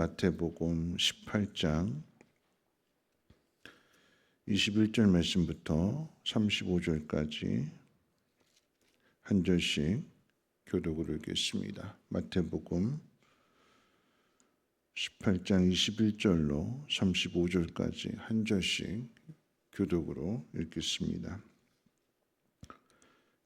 마태복음 18장 21절 말씀부터 35절까지 한 절씩 교독으로 읽겠습니다. 마태복음 18장 21절로 35절까지 한 절씩 교독으로 읽겠습니다.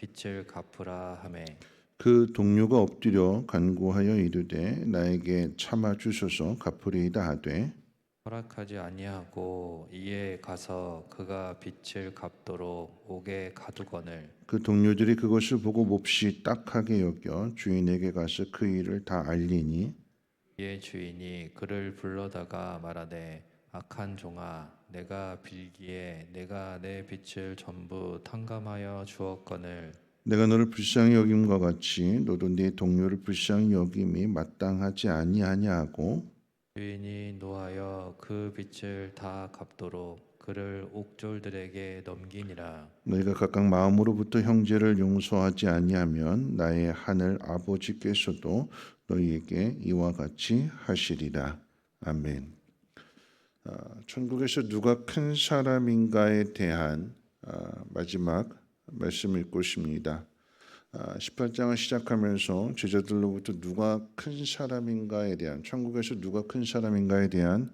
빚을 갚으라 하매. 그 동료가 엎드려 간구하여 이르되 나에게 참아 주소서 갚으리이다 하되 허락하지 아니하고 이에 가서 그가 빚을 갚도록 옥에 가두거늘. 그 동료들이 그것을 보고 몹시 딱하게 여겨 주인에게 가서 그 일을 다 알리니 이에 주인이 그를 불러다가 말하되 악한 종아 내가 빌기에 내가 내 빚을 전부 탕감하여 주었거늘. 내가 너를 불쌍히 여김과 같이 너도 네 동료를 불쌍히 여김이 마땅하지 아니하냐 하고? 주인이 노하여 그 빚을 다 갚도록 그를 옥졸들에게 넘기니라. 너희가 각각 마음으로부터 형제를 용서하지 아니하면 나의 하늘 아버지께서도 너희에게 이와 같이 하시리라. 아멘. 아, 천국에서 누가 큰 사람인가에 대한 아, 마지막 말씀 읽고 싶습니다. 아, 18장을 시작하면서 제자들로부터 누가 큰 사람인가에 대한 천국에서 누가 큰 사람인가에 대한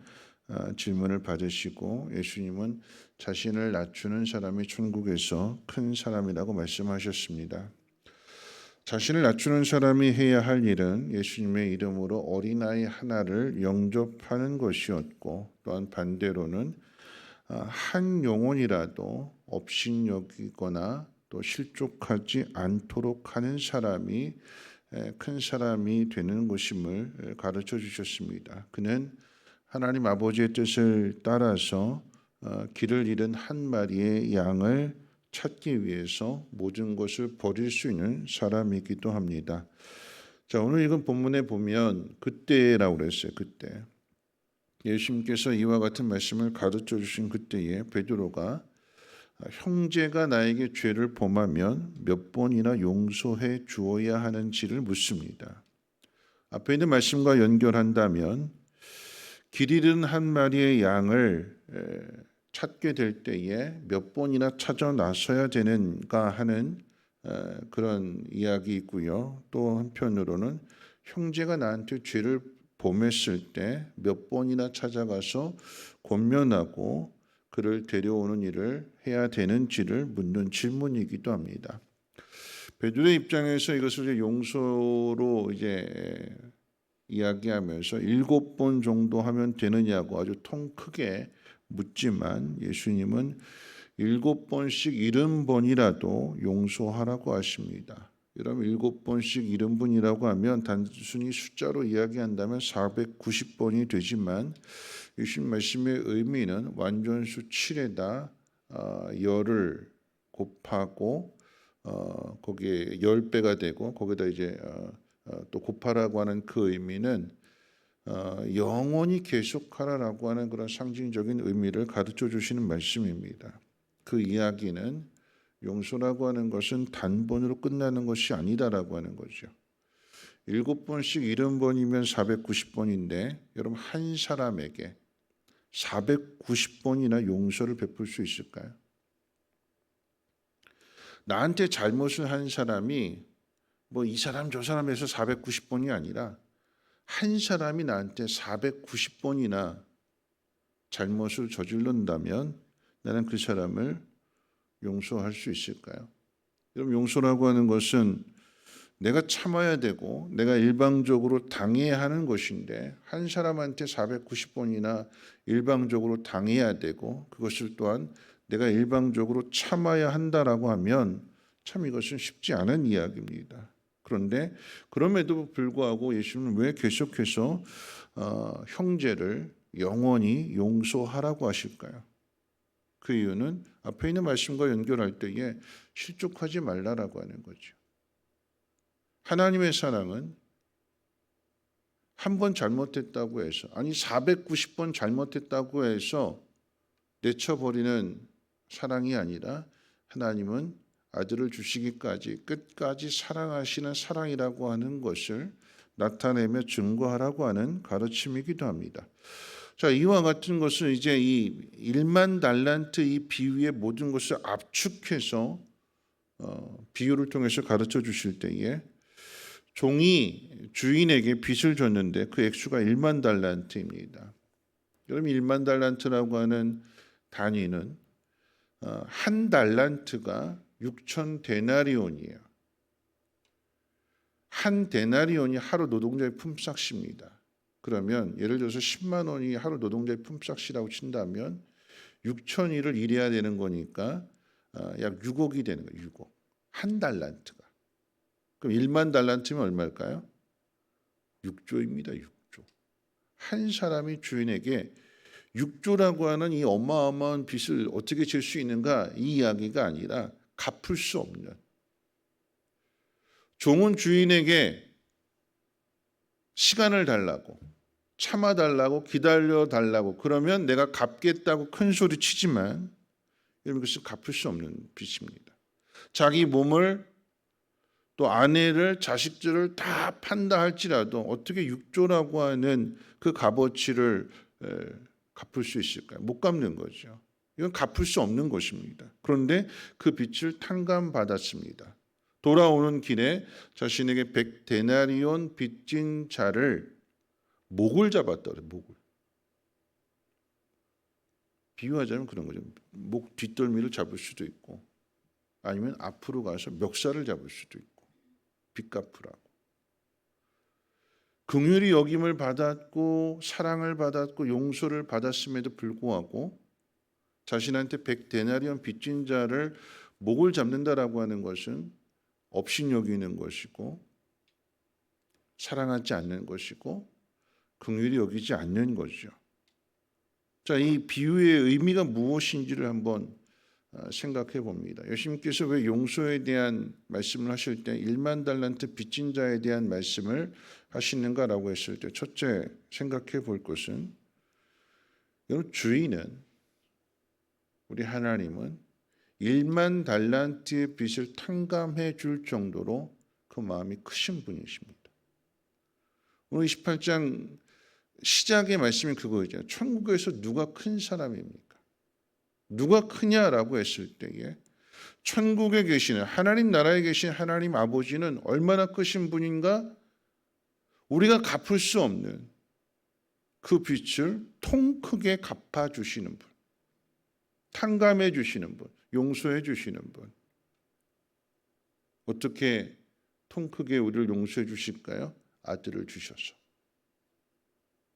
아, 질문을 받으시고 예수님은 자신을 낮추는 사람이 천국에서 큰 사람이라고 말씀하셨습니다. 자신을 낮추는 사람이 해야 할 일은 예수님의 이름으로 어린아이 하나를 영접하는 것이었고 또한 반대로는 아, 한 영혼이라도 업신여기거나 또 실족하지 않도록 하는 사람이 에, 큰 사람이 되는 것임을 가르쳐 주셨습니다. 그는 하나님 아버지의 뜻을 따라서 어, 길을 잃은 한 마리의 양을 찾기 위해서 모든 것을 버릴 수 있는 사람이기도 합니다. 자, 오늘 읽은 본문에 보면 그때라고 그랬어요. 그때. 예수님께서 이와 같은 말씀을 가르쳐 주신 그때에 베드로가 형제가 나에게 죄를 범하면 몇 번이나 용서해 주어야 하는지를 묻습니다. 앞에 있는 말씀과 연결한다면 길 잃은 한 마리의 양을 에, 찾게 될 때에 몇 번이나 찾아 나서야 되는가 하는 에, 그런 이야기 있고요. 또 한편으로는 형제가 나한테 죄를 범했을 때 몇 번이나 찾아가서 권면하고 그를 데려오는 일을 해야 되는지를 묻는 질문이기도 합니다. 베드로의 입장에서 이것을 용서로 이제 이야기하면서 일곱 번 정도 하면 되느냐고 아주 통 크게 묻지만 예수님은 일곱 번씩 일흔 번이라도 용서하라고 하십니다. 여러분 일곱 번씩 일흔 번이라고 하면 단순히 숫자로 이야기한다면 490번이 되지만 예수님 말씀의 의미는 완전수 7에다 어, 열을 곱하고 어, 거기에 열 배가 되고 거기다 이제 어, 어, 또 곱하라고 하는 그 의미는 어, 영원히 계속하라라고 하는 그런 상징적인 의미를 가르쳐 주시는 말씀입니다. 그 이야기는 용서라고 하는 것은 단번으로 끝나는 것이 아니다라고 하는 거죠. 일곱 번씩 일흔 번이면 490번인데 여러분 한 사람에게 490번이나 용서를 베풀 수 있을까요? 나한테 잘못을 한 사람이 뭐 이 사람 저 사람에서 490번이 아니라 한 사람이 나한테 490번이나 잘못을 저질른다면 나는 그 사람을 용서할 수 있을까요? 여러분 용서라고 하는 것은 내가 참아야 되고 내가 일방적으로 당해야 하는 것인데 한 사람한테 490번이나 일방적으로 당해야 되고 그것을 또한 내가 일방적으로 참아야 한다라고 하면 참 이것은 쉽지 않은 이야기입니다. 그런데 그럼에도 불구하고 예수님은 왜 계속해서 어, 형제를 영원히 용서하라고 하실까요? 그 이유는 앞에 있는 말씀과 연결할 때에 실족하지 말라라고 하는 거죠. 하나님의 사랑은 한 번 잘못했다고 해서 아니 490번 잘못했다고 해서 내쳐버리는 사랑이 아니라 하나님은 아들을 주시기까지 끝까지 사랑하시는 사랑이라고 하는 것을 나타내며 증거하라고 하는 가르침이기도 합니다. 자, 이와 같은 것은 이제 이 1만 달란트 이 비유의 모든 것을 압축해서 어, 비유를 통해서 가르쳐 주실 때에 종이 주인에게 빚을 줬는데 그 액수가 1만 달란트입니다. 여러분 1만 달란트라고 하는 단위는 어, 한 달란트가 6천 데나리온이에요. 한 데나리온이 하루 노동자의 품삯입니다. 그러면 예를 들어서 10만 원이 하루 노동자의 품삯이라고 친다면 6천 일을 일해야 되는 거니까 어, 약 6억이 되는 거예요. 6억. 한 달란트가. 그럼 1만 달란트면 얼마일까요? 6조입니다. 6조. 한 사람이 주인에게 6조라고 하는 이 어마어마한 빚을 어떻게 질 수 있는가 이 이야기가 아니라 갚을 수 없는 종은 주인에게 시간을 달라고 참아 달라고 기다려 달라고 그러면 내가 갚겠다고 큰 소리 치지만 여러분 그것은 갚을 수 없는 빚입니다. 자기 몸을 또 아내를 자식들을 다 판다 할지라도 어떻게 육조라고 하는 그 값어치를 에, 갚을 수 있을까요? 못 갚는 거죠. 이건 갚을 수 없는 것입니다. 그런데 그 빚을 탕감받았습니다. 돌아오는 길에 자신에게 백 데나리온 빚진 자를 목을 잡았다 그래 목을. 비유하자면 그런 거죠. 목 뒷덜미를 잡을 수도 있고 아니면 앞으로 가서 멱살을 잡을 수도 있고 빚 갚으라고. 긍휼히 여김을 받았고 사랑을 받았고 용서를 받았음에도 불구하고 자신한테 백 데나리온 빚진 자를 목을 잡는다라고 하는 것은 업신 여기는 것이고 사랑하지 않는 것이고 긍휼히 여기지 않는 거죠. 자, 이 비유의 의미가 무엇인지를 한번 어, 생각해 봅니다. 예수님께서 왜 용서에 대한 말씀을 하실 때 1만 달란트 빚진 자에 대한 말씀을 하시는가라고 했을 때 첫째 생각해 볼 것은 여러분 주인은 우리 하나님은 1만 달란트의 빚을 탕감해 줄 정도로 그 마음이 크신 분이십니다. 오늘 28장 시작의 말씀이 그거죠. 천국에서 누가 큰 사람입니까? 누가 크냐라고 했을 때에 천국에 계시는 하나님 나라에 계신 하나님 아버지는 얼마나 크신 분인가? 우리가 갚을 수 없는 그 빚을 통 크게 갚아 주시는 분. 탕감해 주시는 분, 용서해 주시는 분. 어떻게 통 크게 우리를 용서해 주실까요? 아들을 주셔서.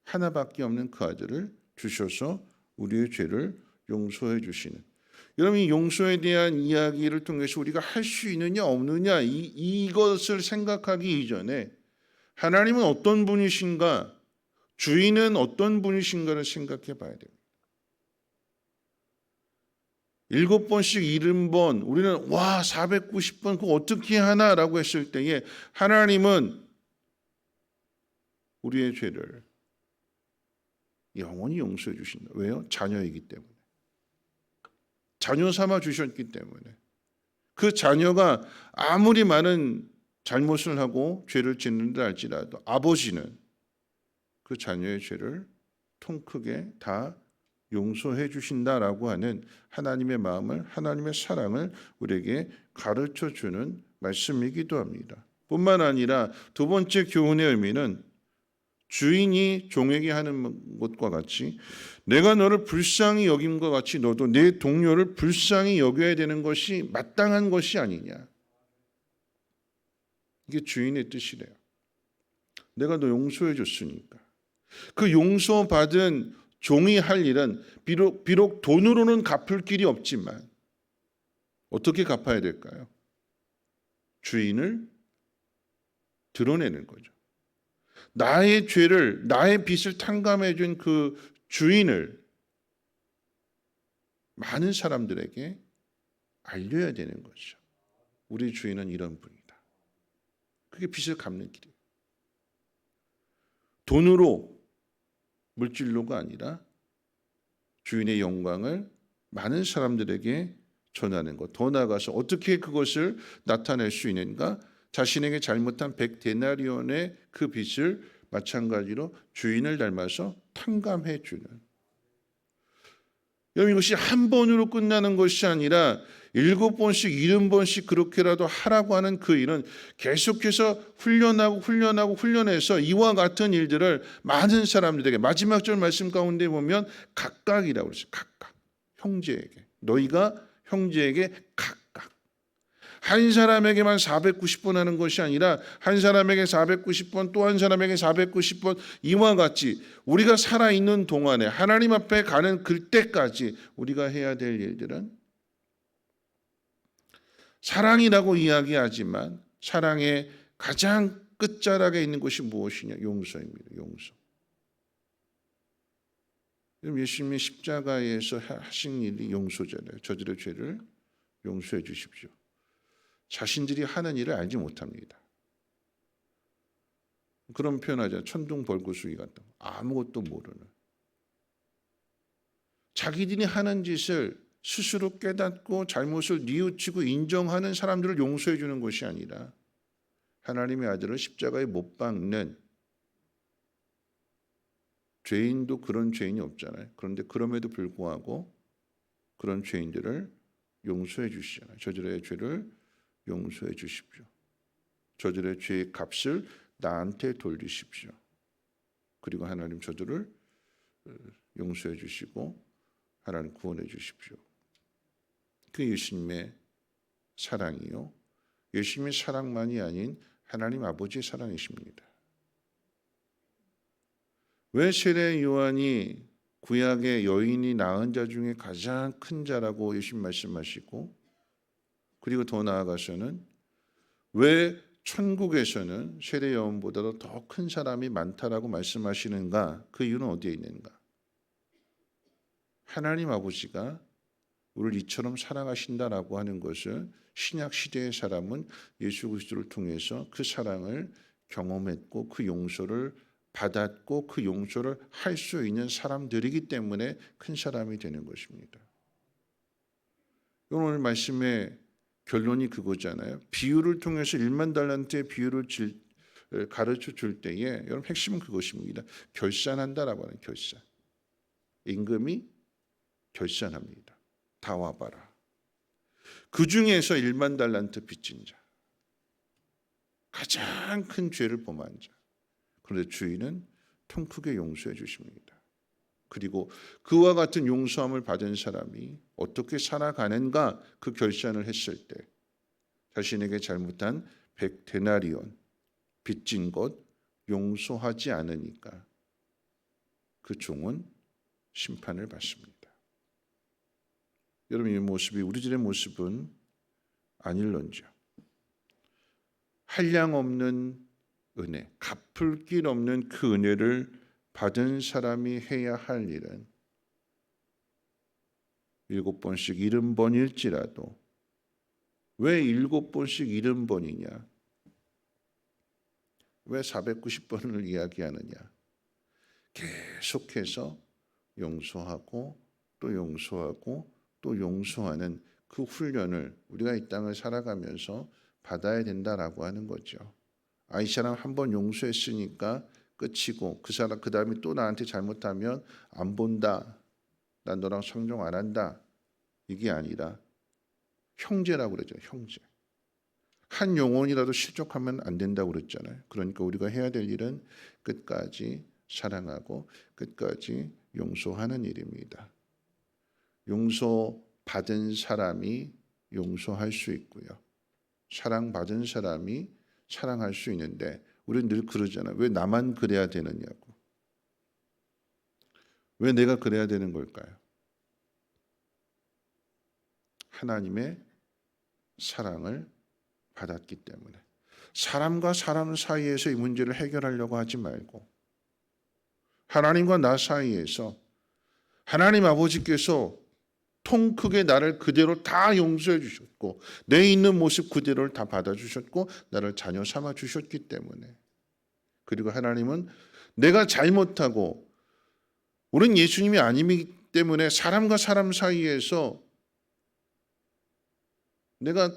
하나밖에 없는 그 아들을 주셔서 우리의 죄를 용서해 주시는. 여러분 이 용서에 대한 이야기를 통해서 우리가 할 수 있느냐 없느냐 이, 이것을 생각하기 이전에 하나님은 어떤 분이신가 주인은 어떤 분이신가를 생각해 봐야 됩니다. 일곱 번씩 일흔 번 우리는 와 490번 그거 어떻게 하나라고 했을 때에 하나님은 우리의 죄를 영원히 용서해 주신다. 왜요? 자녀이기 때문에. 자녀 삼아 주셨기 때문에. 그 자녀가 아무리 많은 잘못을 하고 죄를 짓는다 할지라도 아버지는 그 자녀의 죄를 통 크게 다 용서해 주신다라고 하는 하나님의 마음을 하나님의 사랑을 우리에게 가르쳐 주는 말씀이기도 합니다. 뿐만 아니라 두 번째 교훈의 의미는 주인이 종에게 하는 것과 같이 내가 너를 불쌍히 여김과 같이 너도 내 동료를 불쌍히 여겨야 되는 것이 마땅한 것이 아니냐. 이게 주인의 뜻이래요. 내가 너 용서해 줬으니까. 그 용서받은 종이 할 일은 비록 비록 돈으로는 갚을 길이 없지만 어떻게 갚아야 될까요? 주인을 드러내는 거죠. 나의 죄를 나의 빚을 탕감해 준 그 주인을 많은 사람들에게 알려야 되는 거죠. 우리 주인은 이런 분이다. 그게 빚을 갚는 길이에요. 돈으로 물질로가 아니라 주인의 영광을 많은 사람들에게 전하는 것. 더 나아가서 어떻게 그것을 나타낼 수 있는가? 자신에게 잘못한 백 데나리온의 그 빚을 마찬가지로 주인을 닮아서 탕감해 주는. 여러분 이것이 한 번으로 끝나는 것이 아니라 일곱 번씩 일흔 번씩 그렇게라도 하라고 하는 그 일은 계속해서 훈련하고 훈련하고 훈련해서 이와 같은 일들을 많은 사람들에게 마지막 절 말씀 가운데 보면 각각이라고 그랬어요. 각각. 형제에게. 너희가 형제에게 각각. 한 사람에게만 490번 하는 것이 아니라 한 사람에게 490번 또 한 사람에게 490번 이와 같이 우리가 살아 있는 동안에 하나님 앞에 가는 그때까지 우리가 해야 될 일들은 사랑이라고 이야기하지만 사랑의 가장 끝자락에 있는 것이 무엇이냐? 용서입니다. 용서. 예수님이 십자가에서 하신 일이 용서잖아요. 저들의 죄를 용서해 주십시오. 자신들이 하는 일을 알지 못합니다. 그런 표현하자 천둥 벌거숭이 같다. 아무것도 모르는. 자기들이 하는 짓을 스스로 깨닫고 잘못을 뉘우치고 인정하는 사람들을 용서해 주는 것이 아니라 하나님의 아들을 십자가에 못 박는 죄인도 그런 죄인이 없잖아요. 그런데 그럼에도 불구하고 그런 죄인들을 용서해 주시잖아요. 저들의 죄를 용서해 주십시오. 저들의 죄의 값을 나한테 돌리십시오. 그리고 하나님 저들을 어, 용서해 주시고 하나님 구원해 주십시오. 그 예수님의 사랑이요. 예수님의 사랑만이 아닌 하나님 아버지의 사랑이십니다. 왜 세례 요한이 구약의 여인이 낳은 자 중에 가장 큰 자라고 예수님 말씀하시고 그리고 더 나아가서는 왜 천국에서는 세례 요한보다도 더 큰 사람이 많다라고 말씀하시는가? 그 이유는 어디에 있는가? 하나님 아버지가 우리를 이처럼 사랑하신다라고 하는 것을 신약 시대의 사람은 예수 그리스도를 통해서 그 사랑을 경험했고 그 용서를 받았고 그 용서를 할 수 있는 사람들이기 때문에 큰 사람이 되는 것입니다. 오늘 말씀의 결론이 그거잖아요. 비유를 통해서 1만 달란트의 비유를 가르쳐 줄 때에 여러분 핵심은 그것입니다. 결산한다라고 하는 결산. 임금이 결산합니다. 다 와봐라. 그 중에서 1만 달란트 빚진 자. 가장 큰 죄를 범한 자. 그런데 주인은 통 크게 용서해 주십니다. 그리고 그와 같은 용서함을 받은 사람이 어떻게 살아가는가 그 결산을 했을 때 자신에게 잘못한 백 데나리온 빚진 것 용서하지 않으니까 그 종은 심판을 받습니다. 여러분 이 모습이 우리 들의 모습은 아닐런지요. 한량 없는 은혜, 갚을 길 없는 그 은혜를 받은 사람이 해야 할 일은 일곱 번씩 일흔 번일지라도 왜 일곱 번씩 일흔 번이냐? 왜 490번을 이야기하느냐? 계속해서 용서하고 또 용서하고 또 용서하는 그 훈련을 우리가 이 땅을 살아가면서 받아야 된다라고 하는 거죠. 아, 이 사람 한 번 용서했으니까 끝이고 그 사람 그 다음에 또 나한테 잘못하면 안 본다. 난 너랑 성종 안 한다. 이게 아니라 형제라고 그러죠. 형제. 한 영혼이라도 실족하면 안 된다고 그랬잖아요. 그러니까 우리가 해야 될 일은 끝까지 사랑하고 끝까지 용서하는 일입니다. 용서 받은 사람이 용서할 수 있고요. 사랑 받은 사람이 사랑할 수 있는데 우리는 늘 그러잖아요. 왜 나만 그래야 되느냐고. 왜 내가 그래야 되는 걸까요? 하나님의 사랑을 받았기 때문에 사람과 사람 사이에서 이 문제를 해결하려고 하지 말고 하나님과 나 사이에서 하나님 아버지께서 통 크게 나를 그대로 다 용서해 주셨고 내 있는 모습 그대로를 다 받아 주셨고 나를 자녀 삼아 주셨기 때문에 그리고 하나님은 내가 잘못하고 우리는 예수님이 아니기 때문에 사람과 사람 사이에서 내가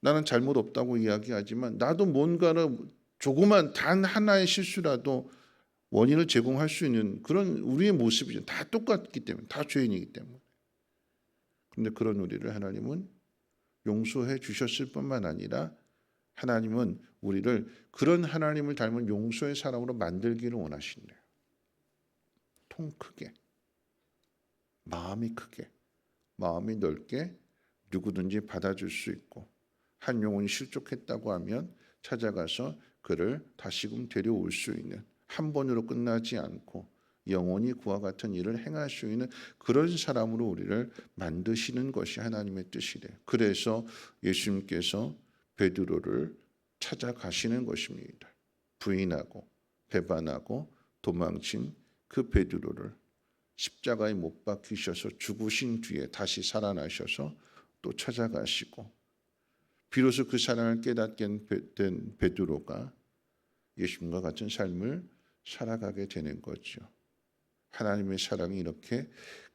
나는 잘못 없다고 이야기하지만 나도 뭔가를 조그만 단 하나의 실수라도 원인을 제공할 수 있는 그런 우리의 모습이죠. 다 똑같기 때문에 다 죄인이기 때문에. 그런데 그런 우리를 하나님은 용서해 주셨을 뿐만 아니라 하나님은 우리를 그런 하나님을 닮은 용서의 사람으로 만들기를 원하신대요. 통 크게, 마음이 크게, 마음이 넓게 누구든지 받아줄 수 있고 한 영혼이 실족했다고 하면 찾아가서 그를 다시금 데려올 수 있는 한 번으로 끝나지 않고 영원히 그와 같은 일을 행할 수 있는 그런 사람으로 우리를 만드시는 것이 하나님의 뜻이래요. 그래서 예수님께서 베드로를 찾아가시는 것입니다. 부인하고 배반하고 도망친 그 베드로를 십자가에 못 박히셔서 죽으신 뒤에 다시 살아나셔서 또 찾아가시고 비로소 그 사랑을 깨닫게 된 베드로가 예수님과 같은 삶을 살아가게 되는 거죠. 하나님의 사랑이 이렇게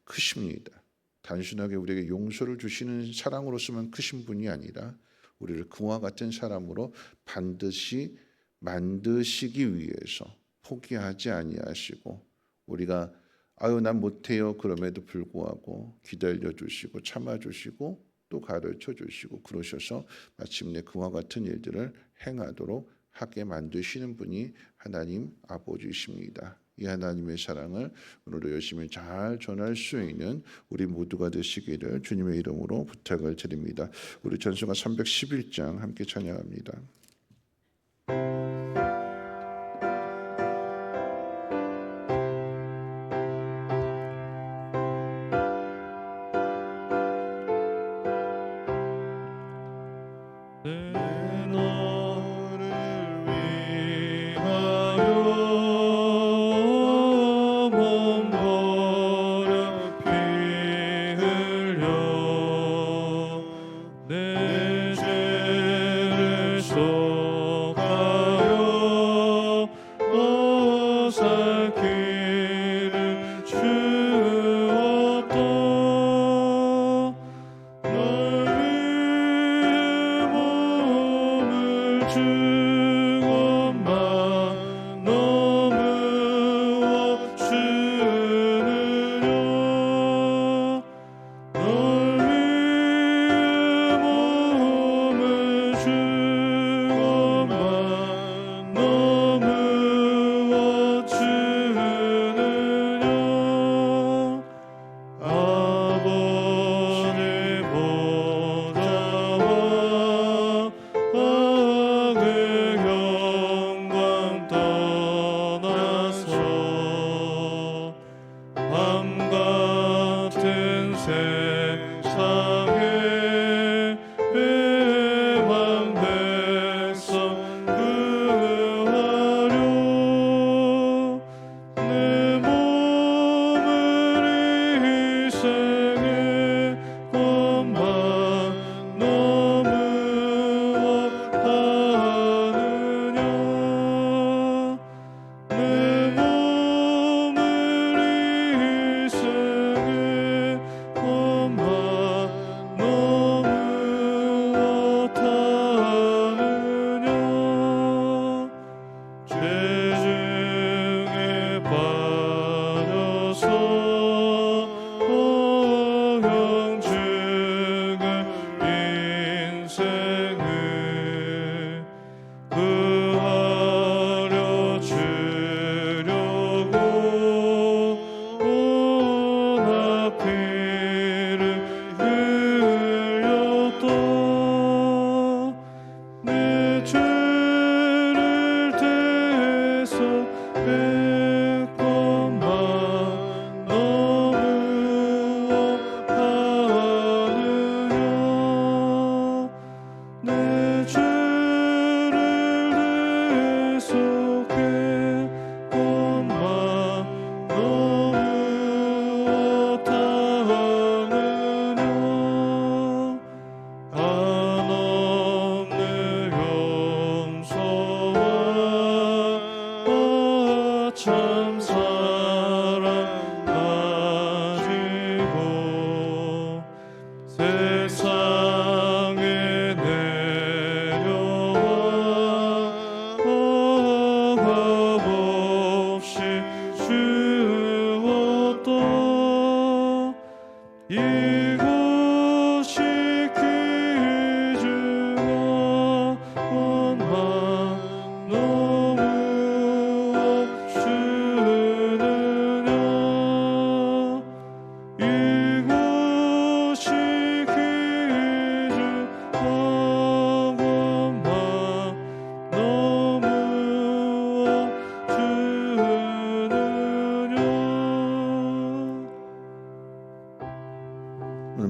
크십니다. 단순하게 우리에게 용서를 주시는 사랑으로서만 크신 분이 아니라 우리를 그와 같은 사람으로 반드시 만드시기 위해서 포기하지 아니하시고 우리가 아유 난 못해요 그럼에도 불구하고 기다려 주시고 참아 주시고 또 가르쳐 주시고 그러셔서 마침내 그와 같은 일들을 행하도록 하게 만드시는 분이 하나님 아버지십니다. 이 하나님의 사랑을 오늘도 열심히 잘 전할 수 있는 우리 모두가 되시기를 주님의 이름으로 부탁을 드립니다. 우리 전수가 311장 함께 찬양합니다.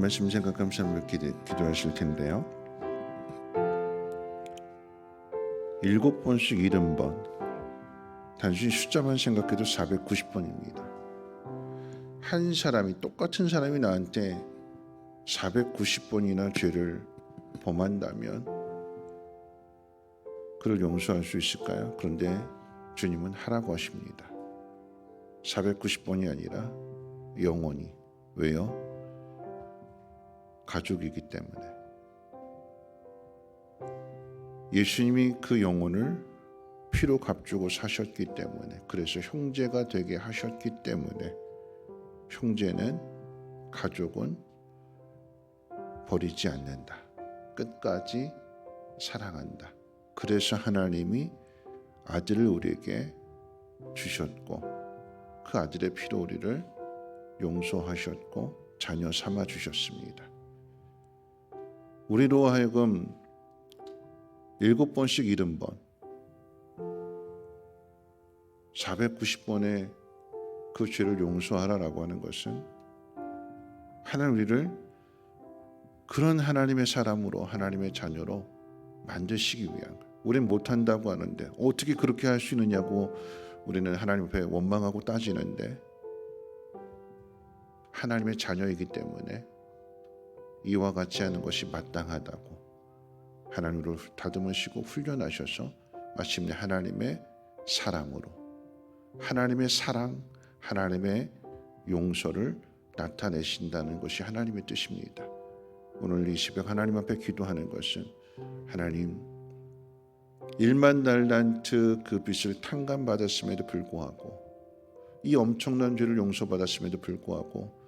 말씀 생각하면서 한번 기도, 기도하실 텐데요. 일곱 번씩 일흔 번 단순히 숫자만 생각해도 490번입니다. 한 사람이 똑같은 사람이 나한테 490번이나 죄를 범한다면 그를 용서할 수 있을까요? 그런데 주님은 하라고 하십니다. 490번이 아니라 영원히 왜요? 가족이기 때문에 예수님이 그 영혼을 피로 값주고 사셨기 때문에 그래서 형제가 되게 하셨기 때문에 형제는 가족은 버리지 않는다. 끝까지 사랑한다. 그래서 하나님이 아들을 우리에게 주셨고 그 아들의 피로 우리를 용서하셨고 자녀 삼아 주셨습니다. 우리로 하여금 일곱 번씩 일흔 번 490번의 그 죄를 용서하라라고 하는 것은 하나님 우리를 그런 하나님의 사람으로 하나님의 자녀로 만드시기 위한. 우린 못한다고 하는데 어떻게 그렇게 할 수 있느냐고 우리는 하나님 앞에 원망하고 따지는데 하나님의 자녀이기 때문에 이와 같이 하는 것이 마땅하다고 하나님으로 다듬으시고 훈련하셔서 마침내 하나님의 사랑으로 하나님의 사랑, 하나님의 용서를 나타내신다는 것이 하나님의 뜻입니다. 오늘 이 새벽 하나님 앞에 기도하는 것은 하나님 1만 달란트 그 빚을 탕감받았음에도 불구하고 이 엄청난 죄를 용서받았음에도 불구하고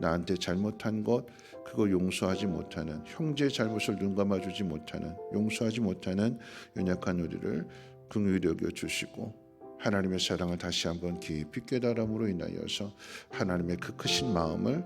나한테 잘못한 것 그거 용서하지 못하는 형제의 잘못을 눈 감아주지 못하는 용서하지 못하는 연약한 우리를 긍휼히 여겨 주시고 하나님의 사랑을 다시 한번 깊이 깨달음으로 인하여서 하나님의 그 크신 마음을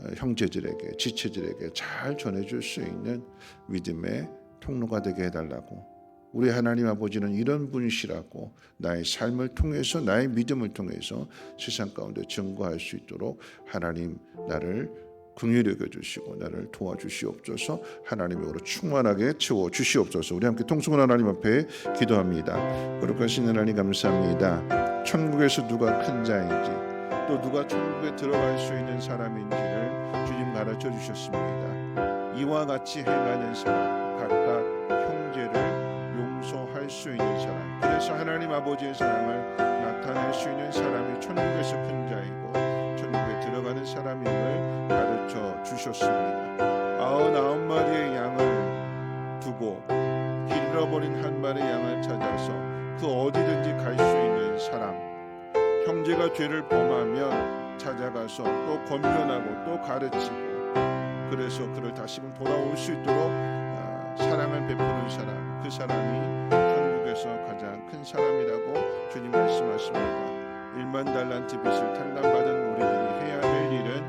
어, 형제들에게 지체들에게 잘 전해줄 수 있는 믿음의 통로가 되게 해달라고 우리 하나님 아버지는 이런 분이시라고 나의 삶을 통해서 나의 믿음을 통해서 세상 가운데 증거할 수 있도록 하나님 나를 긍휼히 여겨 주시고 나를 도와주시옵소서. 하나님으로 충만하게 채워 주시옵소서. 우리 함께 통성은 하나님 앞에 기도합니다. 거룩하신 하나님 감사합니다. 천국에서 누가 큰 자인지 또 누가 천국에 들어갈 수 있는 사람인지를 주님 가르쳐 주셨습니다. 이와 같이 행하는 사람 각각 수 있는 사람. 그래서 하나님 아버지의 사랑을 나타낼 수 있는 사람이 천국에서 큰 자이고 천국에 들어가는 사람임을 가르쳐 주셨습니다. 아흔아홉 마리의 양을 두고 길 잃어버린 한 마리의 양을 찾아서 그 어디든지 갈 수 있는 사람. 형제가 죄를 범하면 찾아가서 또 권면하고 또 가르치고 그래서 그를 다시금 돌아올 수 있도록 아, 사랑을 베푸는 사람. 그 사람이 천국에서 가장 큰 사람이라고 주님 말씀하십니다. 1만 달란트 빚을 탕감받은 우리들이 해야 될 일은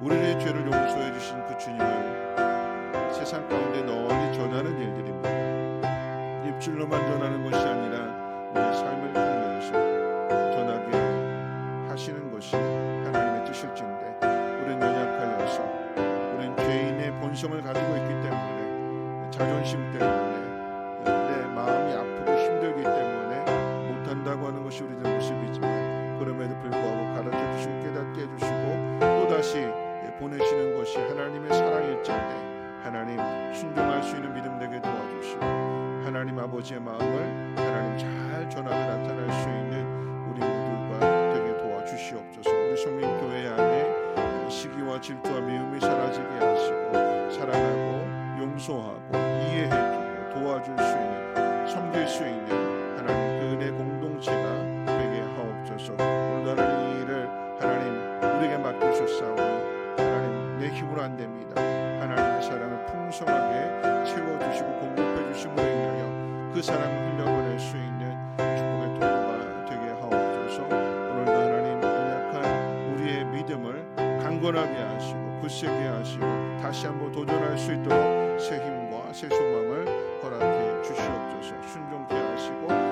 우리의 죄를 용서해 주신 그 주님을 세상 가운데 널리 전하는 일들입니다. 입술로만 전하는 것이 아니라 내 삶을 통해서 전하게 하시는 것이 하나님의 뜻일진데 우리는 연약하여서 우리는 죄인의 본성을 가지고 있기 때문에 자존심 때문에 강건하게 하시고 굳세게 하시고 다시 한번 도전할 수 있도록 새 힘과 새 소망을 허락해 주시옵소서. 순종케 하시고